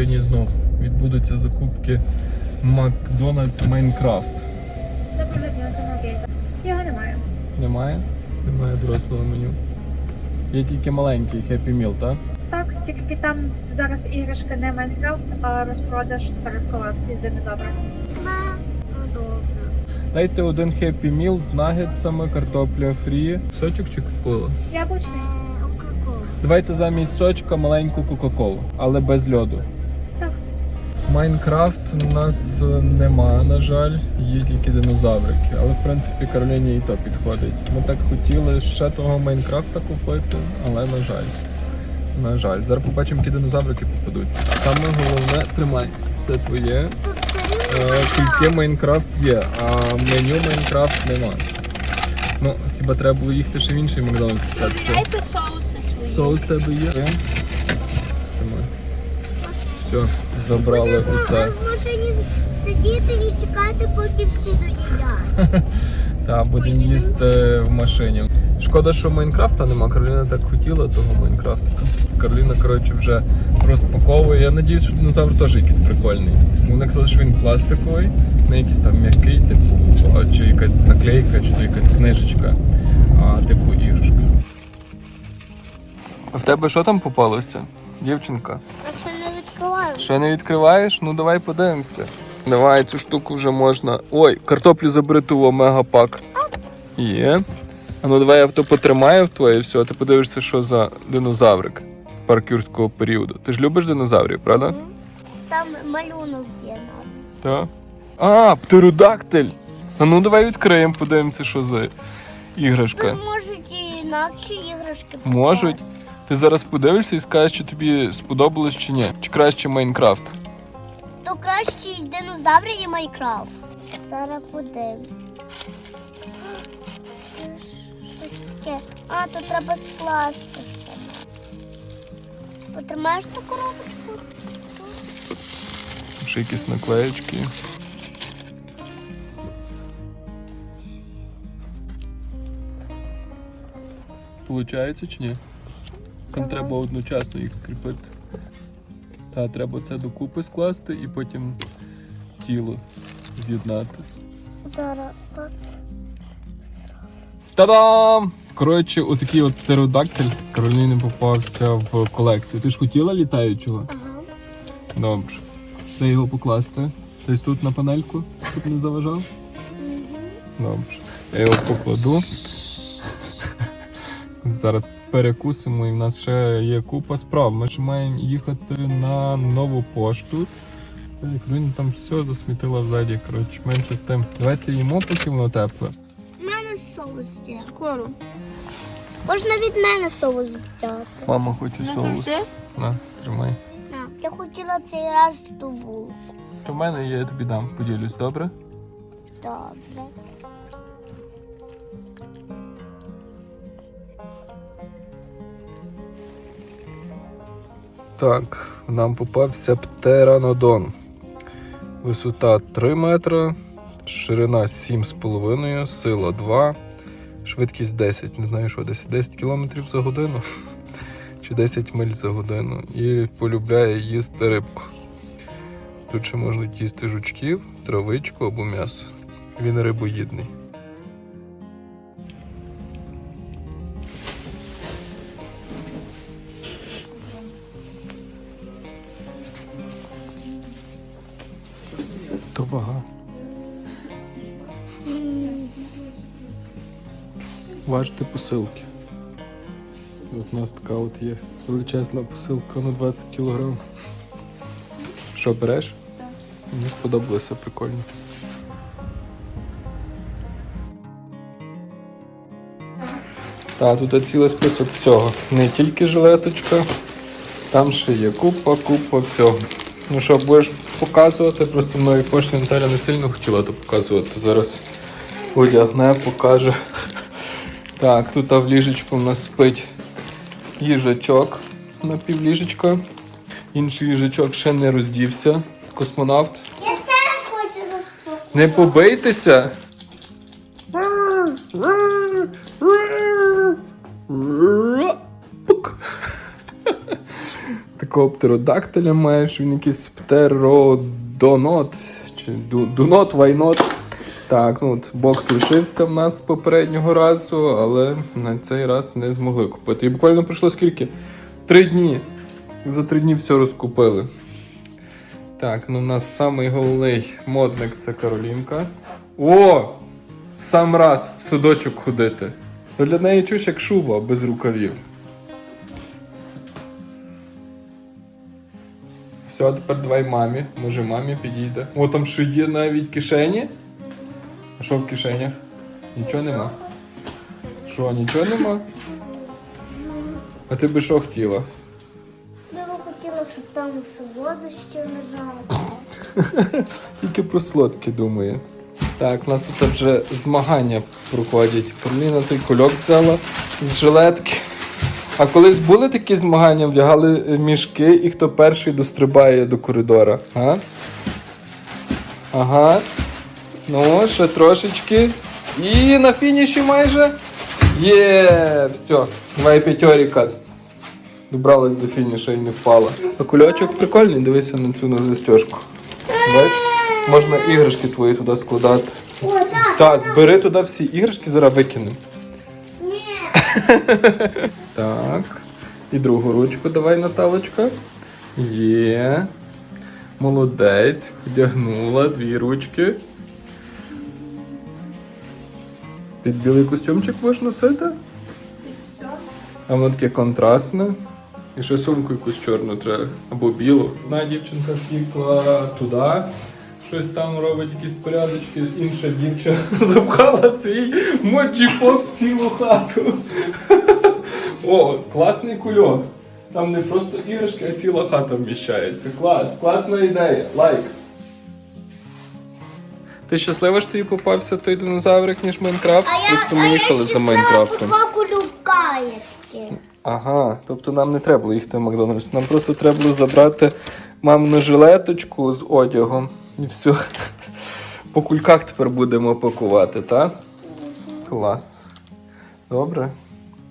сьогодні знов відбудуться закупки Макдональдс Майнкрафт. Доброго дня, замовляйте. Його немає. Немає? Немає дорослого меню. Є тільки маленький Happy Meal, так? Так, тільки там зараз іграшка не Майнкрафт, а розпродаж старих колекцій з динозаврами. Ну добре. Дайте один Happy Meal з нагетсами, картопля фрі. Сочок чи кола? Яблучний. Е, Кока-кола. Давайте замість сочка маленьку Кока-Колу, але без льоду. Майнкрафт у нас е, нема, на жаль, є тільки динозаврики. Але в принципі Кароліні і то підходить. Ми так хотіли ще того Майнкрафта купити, але на жаль. На жаль. Зараз побачимо, які динозаврики попадуться. Саме головне, тримай, це твоє. Все Е, Тільки Майнкрафт є, а меню Майнкрафт нема. Ну, хіба треба було їхати ще в інший Макдональдс. Соуси свої. Соус тебе є? Тримай. Все, забрали усе. в машині сидіти і чекати, поки всі доїдять. Та будемо їсти в машині. Шкода, що Майнкрафта нема. Кароліна так хотіла того Майнкрафта. Кароліна, коротше, вже розпаковує. Я надіюсь, що динозавр теж якийсь прикольний. Вони казали, що він пластиковий, не якийсь там м'який, типу, а чи якась наклейка, чи то якась книжечка, а типу іграшка. А в тебе що там попалося? Дівчинка? Це. Ще не відкриваєш? Ну давай подивимося. Давай цю штуку вже можна. Ой, картоплю забери ту омегапак. Є. А ну давай я то потримаю в твоє і все, а ти подивишся, що за динозаврик парк юрського періоду. Ти ж любиш динозаврів, правда? Там малюнок є навіть. Так. А, птеродактиль! А ну давай відкриємо, подивимося, що за іграшка. Можуть і інакші іграшки Можуть. Ти зараз подивишся і скажеш, чи тобі сподобалось чи ні. Чи краще Майнкрафт. То краще динозаври і Майкрафт. Зараз подивимось. А, тут треба скласти все. Потримаєш ту коробочку? Ще якісь наклеєчки. Получається чи ні? Там Давай. треба одночасно їх скріпити. Та треба це докупи скласти і потім тіло з'єднати. Зараз. Та-дам! Коротше, отакий от птеродактиль Кароліни попався в колекцію. Ти ж хотіла літаючого? Ага. Добре. Де його покласти? Десь тут на панельку, щоб не заважав? Добре. Я його покладу. Зараз перекусимо, і в нас ще є купа справ. Ми ще маємо їхати на нову пошту. Так, він там все засмітила взаді. Коротше, менше з тим. Давайте їмо, поки воно тепле. У мене соус є. Скоро. Можна від мене соус взяти. Мама хоче соус. На, тримай. На, Я хотіла цей раз ту булку. То в мене є, я тобі дам, поділюсь, добре? Добре. Так, нам попався птеранодон. Висота 3 метри, ширина 7,5, сила 2, швидкість 10. Не знаю, що 10, 10 км за годину чи 10 миль за годину. І полюбляє їсти рибку. Тут ще можуть їсти жучків, травичку або м'ясо. Він рибоїдний. То вага. Важте посилки. От у нас така от є величезна посилка на 20 кг. Що береш? Мені сподобалося прикольно. Так, тут цілий список всього. Не тільки жилеточка, там ще є купа, купа всього. Ну що, будеш показувати? Просто мною пошті Наталя не сильно хотіла то показувати. Зараз одягне, покаже. Так, тут в ліжечку в нас спить їжачок на півліжечка. Інший їжачок ще не роздівся. Космонавт. Я це хочу розпакувати. Не побийтеся. Пук. Так такого птеродактиля маєш, він якийсь птеродонот, чи дунот, вайнот. Так, ну от бокс лишився в нас з попереднього разу, але на цей раз не змогли купити. І буквально пройшло скільки? Три дні. За три дні все розкупили. Так, ну у нас самий головний модник це Каролінка. О! Сам раз в садочок ходити. Для неї чуєш як шуба без рукавів. Все, тепер давай мамі. Може мамі підійде. О, там ще є навіть кишені. А що в кишенях? Нічого нема. Що, нічого нема? А ти би що хотіла? Я би хотіла, щоб там солодощі лежали. Тільки про солодкі думає. Так, у нас тут вже змагання проходять. Проліна той кульок взяла з жилетки. А колись були такі змагання, вдягали е, мішки і хто перший дострибає до коридора. А? Ага. Ну, ще трошечки. І на фініші майже. Є, все. Давай п'ятьоріка. Добралась до фініша і не впала. А кульочок прикольний, дивися на цю на застежку. Бач? Можна іграшки твої туди складати. О, так, Так, збери туди всі іграшки, зараз викинемо. Так. І другу ручку давай, Наталочка. Є. Молодець. Вдягнула дві ручки. Під білий костюмчик можеш носити? А воно таке контрастне. І ще сумку якусь чорну треба. Або білу. Одна дівчинка втікла туди. Щось там робить якісь порядочки. Інша дівчина запхала свій моджі поп в цілу хату. О, класний кульок. Там не просто іграшки, а ціла хата вміщається. Клас, класна ідея. Лайк. Ти щаслива, що тобі попався той динозаврик, ніж Майнкрафт? Просто ми їхали за Майнкрафтом. Ага, тобто нам не треба було їхати в Макдональдс. Нам просто треба було забрати мамину жилеточку з одягом і все. По кульках тепер будемо пакувати, так? Клас. Добре.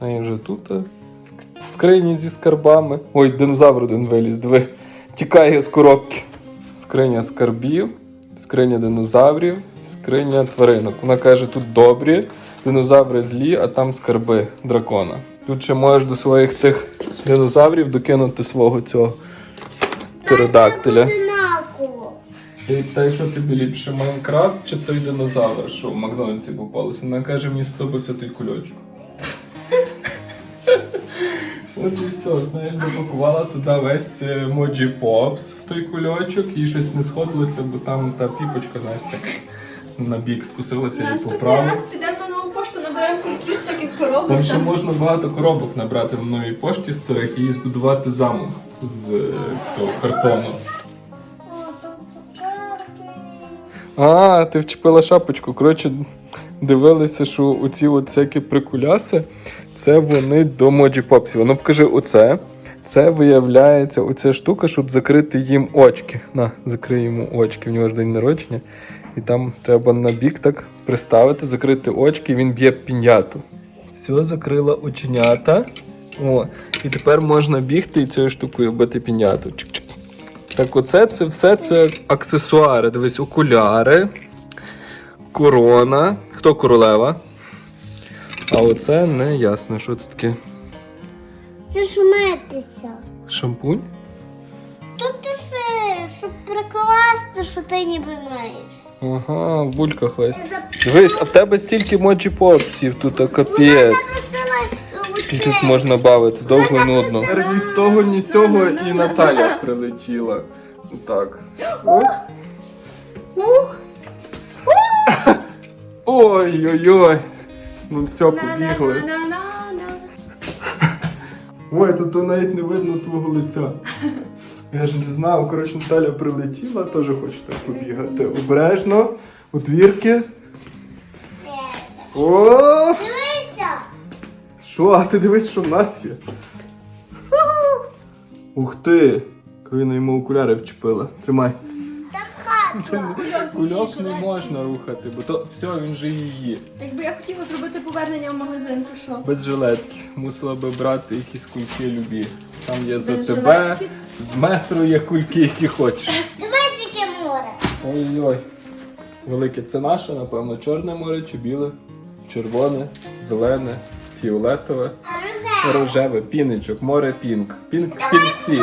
А я вже тут. е, Скрині зі скарбами. Ой, динозавр один виліз, диви. Тікає з коробки. Скриня скарбів, скриня динозаврів, скриня тваринок. Вона каже, тут добрі, динозаври злі, а там скарби дракона. Тут ще можеш до своїх тих динозаврів докинути свого цього птеродактиля. І та що тобі ліпше Майнкрафт чи той динозавр, що в Макдональдсі попалося? Вона каже, мені сподобався той кульочок. От і все, знаєш, запакувала туди весь е, Моджі Попс в той кульочок, і щось не сходилося, бо там та піпочка, знаєш, так на бік скусилася і Наступний поправила. раз підемо на нову пошту, наберемо кульків, всяких Там коробок. ще Там. можна багато коробок набрати на новій пошті старих і збудувати замок з е, того картону. А, ти вчепила шапочку. Коротше, дивилися, що оці от всякі прикуляси, це вони до моджі попсів. Ну покажи оце. Це виявляється оця штука, щоб закрити їм очки. На, закрий йому очки, в нього ж день народження. І там треба на бік так приставити, закрити очки, і він б'є піняту. Все, закрила оченята. О, і тепер можна бігти і цією штукою бити піняту. Чик-чик. Так, оце це все це аксесуари. Дивись, окуляри, корона. Хто королева? А оце не ясно, що це таке. Це ж митися. Шампунь? Тут ти ще, щоб прикласти, що ти ніби маєшся. Ага, в бульках весь. Дивись, а в тебе стільки моджі попсів, тут а Вона запросила І. Тут можна бавитись довго і нудно. Ні з того, ні з цього і Наталя прилетіла. Так. Ой-ой-ой. Ну все, побігли. Ой, тут навіть не видно твого лиця. Я ж не знав. Коротше, Наталя прилетіла, теж хоче так побігати. Обережно, у двірки. О! Що? А ти дивись, що в нас є. Ух ти! Карина йому окуляри вчепила. Тримай. Кульок не можна рухати, бо то все, він же її. Якби я хотіла зробити повернення в магазин, то що? Без жилетки. Мусила би брати якісь кульки любі. Там є за тебе, жилетки? з метру є кульки, які хочеш. Дивись, яке море. Ой-ой. Велике це наше, напевно, чорне море чи біле, червоне, зелене, фіолетове, рожеве. рожеве, піничок, море пінк. Пінк, пінк сі.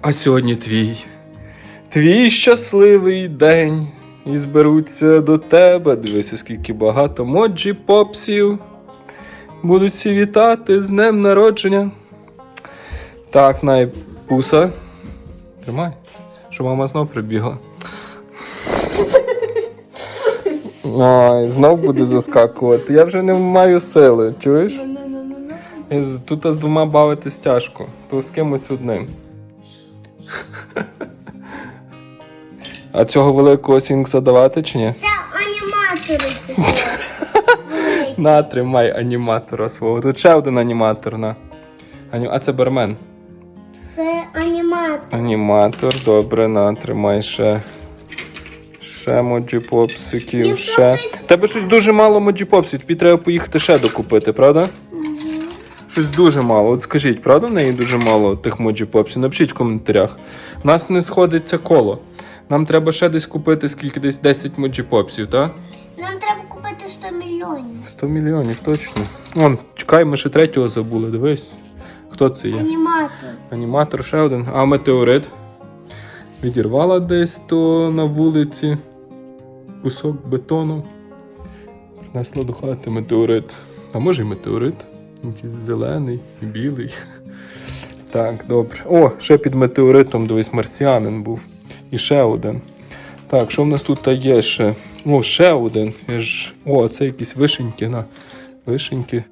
А сьогодні твій. Твій щасливий день. І зберуться до тебе. Дивися, скільки багато моджі попсів. Будуть всі вітати з днем народження. Так, найпуса. Тримай, що мама знов прибігла. Ой, знов буде заскакувати. Я вже не маю сили, чуєш? Тут з двома бавитись тяжко, то з кимось одним. А цього великого сінгса давати чи ні? Це аніматори. ти що? На, тримай аніматора свого. Тут ще один аніматор, на. А це бармен. Це аніматор. Аніматор, добре, на, тримай ще. Ще моджі попсиків, Якщо ще. Тебе щось дуже мало моджі попсів, тобі треба поїхати ще докупити, правда? Щось дуже мало. От скажіть, правда в неї дуже мало тих моджі попсів? Напишіть в коментарях. У нас не сходиться коло. Нам треба ще десь купити скільки десь 10 моджі попсів, так? Нам треба купити 100 мільйонів. 100 мільйонів, точно. Вон, чекай, ми ще третього забули, дивись. Хто це є? Аніматор. Аніматор ще один. А метеорит. Відірвала десь то на вулиці. Кусок бетону. Принесла до хати метеорит. А може й метеорит. Якийсь зелений, білий. Так, добре. О, ще під метеоритом, дивись, марсіанин був. І ще один. Так, що в нас тут є ще? О, ще один. О, це якісь вишеньки, на. Вишеньки.